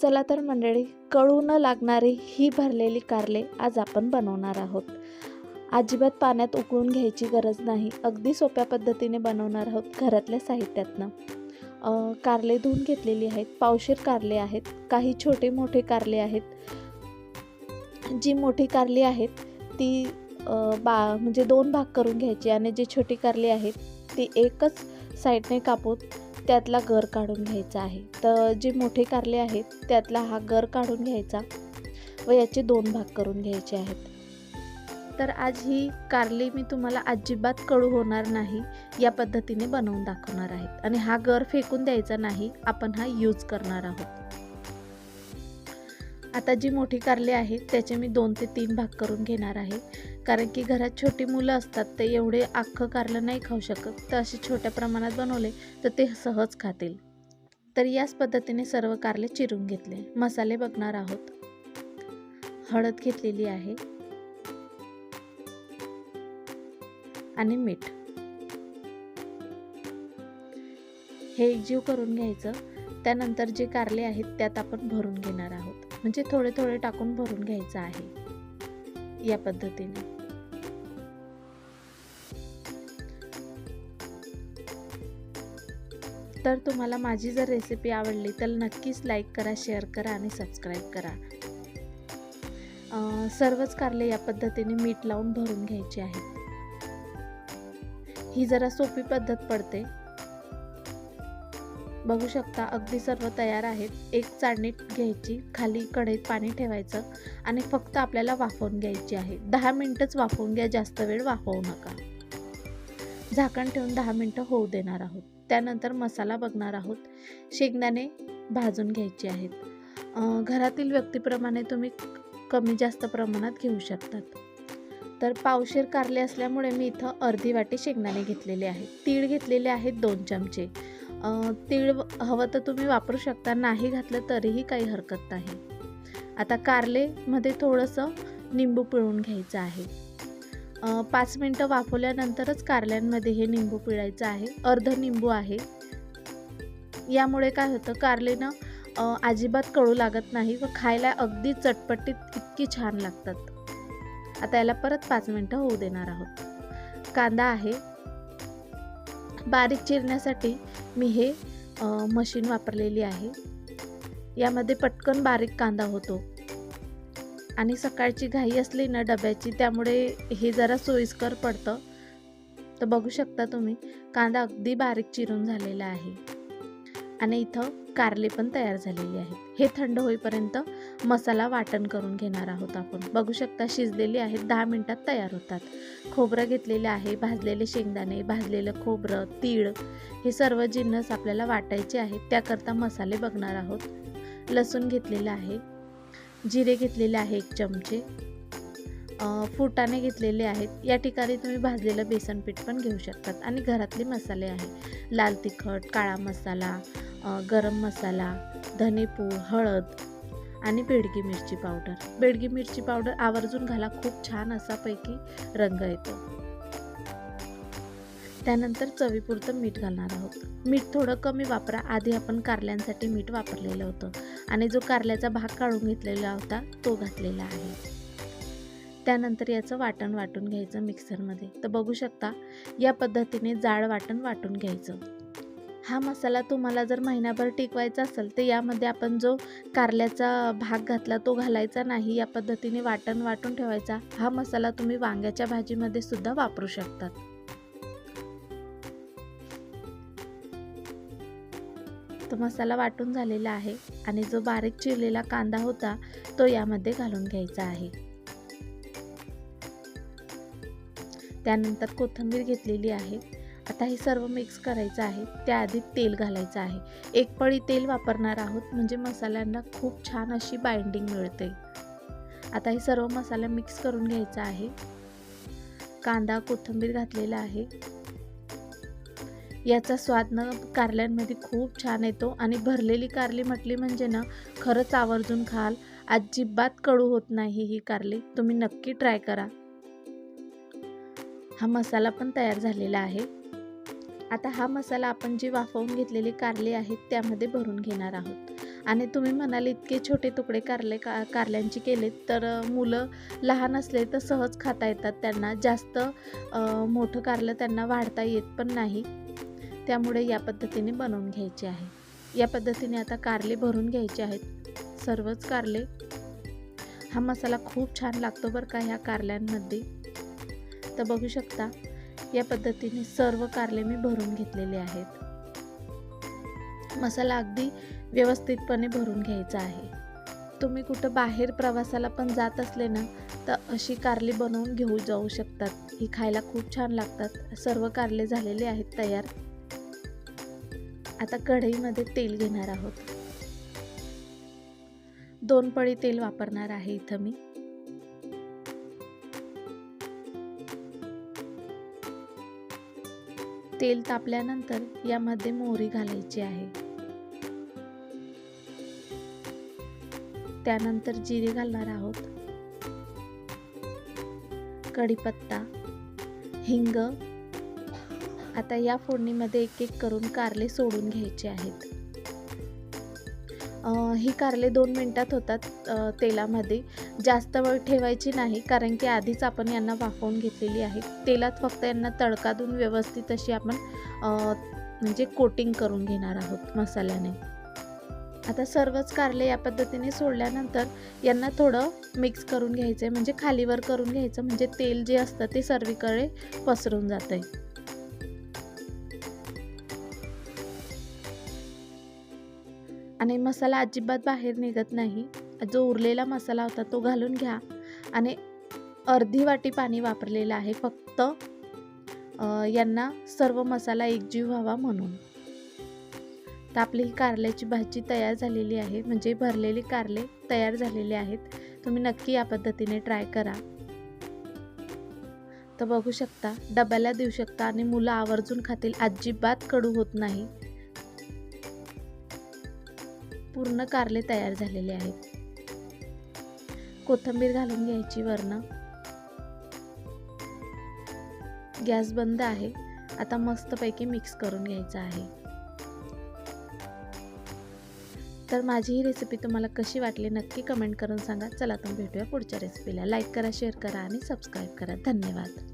चला तर मंडळी कळू न लागणारी ही भरलेली कारले आज आपण बनवणार आहोत. अजिबात पाण्यात उकळून घ्यायची गरज नाही. अगदी सोप्या पद्धतीने बनवणार आहोत घरातल्या साहित्यातनं. कारले धुवून घेतलेली आहेत पावशेर कारले आहेत काही छोटे मोठे कारले आहेत. जी मोठी कारली आहेत ती बा म्हणजे दोन भाग करून घ्यायची आणि जी छोटी कारली आहेत ती एकच साईडने कापून त्यातला गर काढून घ्यायचा आहे. तर जे मोठे कारले आहेत त्यातला हा गर काढून घ्यायचा व याचे दोन भाग करून घ्यायचे आहेत. तर आज ही कारली मी तुम्हाला अजिबात कळू होणार नाही या पद्धतीने बनवून दाखवणार आहेत आणि हा गर फेकून द्यायचा नाही आपण हा यूज करणार आहोत. आता जी मोठी कारली आहेत त्याचे मी दोन ते तीन भाग करून घेणार आहे. कारण की घरात छोटी मुलं असतात ते एवढे अख्खं कारलं नाही खाऊ शकत. तर असे छोट्या प्रमाणात बनवले तर ते सहज खातील. तर याच पद्धतीने सर्व कारले चिरून घेतले. मसाले बघणार आहोत. हळद घेतलेली आहे. आणि मीठ. हे एकजीव करून घ्यायचं. त्यानंतर जे कारले आहेत त्यात आपण भरून घेणार आहोत. म्हणजे थोडे थोडे टाकून भरून घ्यायचं आहे. या पद्धतीने. तर तुम्हाला माझी जर रेसिपी आवडली तर नक्कीच लाईक करा शेअर करा आणि सबस्क्राईब करा. सर्वच कारले या पद्धतीने मीठ लावून भरून घ्यायचे आहेत ही जरा सोपी पद्धत पडते. बघू शकता अगदी सर्व तयार आहेत. एक चाळणी घ्यायची खाली कढईत पाणी ठेवायचं आणि फक्त आपल्याला वाफवून घ्यायची आहे. दहा मिनटंच वाफवून घ्या जास्त वेळ वाफवू नका. झाकण ठेवून दहा मिनटं होऊ देणार आहोत. त्यानंतर मसाला बघणार आहोत. शेंगदाणे भाजून घ्यायचे आहेत. घरातील व्यक्तीप्रमाणे तुम्ही कमी जास्त प्रमाणात घेऊ शकतात. तर पावशेर कारले असल्यामुळे मी इथं अर्धी वाटी शेंगदाणे घेतलेले आहेत. तीळ घेतलेले आहेत दोन चमचे. तीळ हवं तर तुम्ही वापरू शकता नाही घातलं तरीही काही हरकत नाही. आता कारलेमध्ये थोडंसं निंबू पिळून घ्यायचं आहे. पाच मिनटं वाफवल्यानंतरच कारल्यांमध्ये हे निंबू पिळायचं आहे. अर्ध निंबू आहे. यामुळे काय होतं कारलेनं अजिबात कळू लागत नाही व खायला अगदी चटपटीत इतकी छान लागतात. आता याला परत पाच मिनटं होऊ देणार आहोत. कांदा आहे. बारीक चिरण्यासाठी मी हे मशीन वापरलेली आहे. यामध्ये पटकन बारीक कांदा होतो. आणि सकाळची घाई असली ना डब्याची त्यामुळे हे जरा सोयीस्कर पडतं. तर बघू शकता तुम्ही कांदा अगदी बारीक चिरून झालेला आहे. आणि इथं कारले पण तयार झालेली आहेत. हे थंड होईपर्यंत मसाला वाटण करून घेणार आहोत आपण. बघू शकता शिजलेली आहेत दहा मिनटात तयार होतात. खोबरं घेतलेले आहे भाजलेले शेंगदाणे भाजलेलं खोबरं तीळ हे सर्व जिन्नस आपल्याला वाटायचे आहेत त्याकरता मसाले बघणार आहोत. लसूण घेतलेलं आहे. जिरे घेतलेले आहे एक चमचे. फुटाने फुटाणे घेतलेले आहेत. या ठिकाणी तुम्ही भाजलेलं बेसन पीठ पण घेऊ शकतात. आणि घरातले मसाले आहे लाल तिखट काळा मसाला गरम मसाला धनेपूड हळद आणि बेडगी मिरची पावडर. बेडगी मिरची पावडर आवर्जून घाला. खूप छान असा पैकी रंग येतो. त्यानंतर चवीपुरतं मीठ घालणार आहोत. मीठ थोडं कमी वापरा. आधी आपण कारल्यांसाठी मीठ वापरलेलं होतं. आणि जो कारल्याचा भाग काढून घेतलेला होता तो घातलेला आहे. त्यानंतर याचं वाटण वाटून घ्यायचं मिक्सरमध्ये. तर बघू शकता या पद्धतीने जाड वाटण वाटून घ्यायचं. हा मसाला तुम्हाला जर महिनाभर टिकवायचा असेल तर यामध्ये आपण जो कारल्याचा भाग घातला तो घालायचा नाही या पद्धतीने वाटण वाटून ठेवायचा हा मसाला तुम्ही वांग्याच्या भाजीमध्ये सुद्धा वापरू शकतात. तो मसाला वाटून झालेला आहे आणि जो बारीक चिरलेला कांदा होता तो यामध्ये घालून घ्यायचा आहे. त्यानंतर कोथिंबीर घेतलेली आहे. आता हे सर्व मिक्स करायचं आहे. त्याआधी तेल घालायचं आहे. एक पळी तेल वापरणार आहोत म्हणजे मसाल्यांना खूप छान अशी बाइंडिंग मिळते. आता हे सर्व मसाला मिक्स करून घ्यायचा आहे. कांदा कोथिंबीर घातलेला आहे. याचा स्वाद ना कारल्यांमध्ये खूप छान येतो. आणि भरलेली कारली म्हटली म्हणजे ना खरंच आवर्जून खाल. अजिबात कडू होत नाही ही कारली. तुम्ही नक्की ट्राय करा. हा मसाला पण तयार झालेला आहे. आता हा मसाला आपण जी वाफवून घेतलेली कारली आहेत त्यामध्ये भरून घेणार आहोत. आणि तुम्ही म्हणाल इतके छोटे तुकडे कारले का कारल्यांची केलेत तर मुलं लहान असले तर सहज खाता येतात. त्यांना जास्त मोठं कारलं त्यांना वाढता येत पण नाही. त्यामुळे या पद्धतीने बनवून घ्यायचे आहे. या पद्धतीने आता कारले भरून घ्यायचे आहेत. सर्वच कारले. हा मसाला खूप छान लागतो बरं का ह्या कारल्यांमध्ये. तर बघू शकता या पद्धतीने सर्व कारले मी भरून घेतलेले आहेत. मसाला अगदी व्यवस्थितपणे भरून घ्यायचा आहे. तुम्ही कुठं बाहेर प्रवासाला पण जात असले ना तर अशी कारली बनवून घेऊ जाऊ शकतात. ही खायला खूप छान लागतात. सर्व कारले झालेले आहेत तयार. आता कढईमध्ये तेल घेणार आहोत. दोन पळी तेल वापरणार आहे इथं मी. तेल तापल्यानंतर यामध्ये मोहरी घालायची आहे. त्यानंतर जिरे घालणार आहोत. कढीपत्ता हिंग आता या फोडणीमध्ये एक एक करून कारले सोडून घ्यायचे आहेत. ही कारले दोन मिनटात होतात तेलामध्ये. जास्त वेळ ठेवायची नाही कारण की आधीच आपण यांना वाफवून घेतलेली आहे. तेलात फक्त यांना तडका देऊन व्यवस्थित अशी आपण म्हणजे कोटिंग करून घेणार आहोत मसाल्याने. आता सर्वच कारले या पद्धतीने सोडल्यानंतर यांना थोडं मिक्स करून घ्यायचं आहे म्हणजे खालीवर करून घ्यायचं म्हणजे तेल जे असतं ते सर्वीकडे पसरून जातं आहे आणि मसाला अजिबात बाहेर निघत नाही. जो उरलेला मसाला होता तो घालून घ्या. आणि अर्धी वाटी पाणी वापरलेलं आहे फक्त. यांना सर्व मसाला एकजीव व्हावा म्हणून. तर आपली ही कारल्याची भाजी तयार झालेली आहे. म्हणजे भरलेली कारले तयार झालेले आहेत. तुम्ही नक्की या पद्धतीने ट्राय करा. तर बघू शकता डब्याला देऊ शकता आणि मुलं आवर्जून खातील. अजिबात कडू होत नाही. पूर्ण कारले तयार झालेले आहेत. कोथिंबीर घालून घ्यायची वरनं. गॅस बंद आहे. आता मस्तपैकी मिक्स करून घ्यायचं आहे. तर माझी ही रेसिपी तुम्हाला कशी वाटली नक्की कमेंट करून सांगा. चला तुम्ही भेटूया पुढच्या रेसिपीला. लाईक करा शेअर करा आणि सबस्क्राईब करा. धन्यवाद.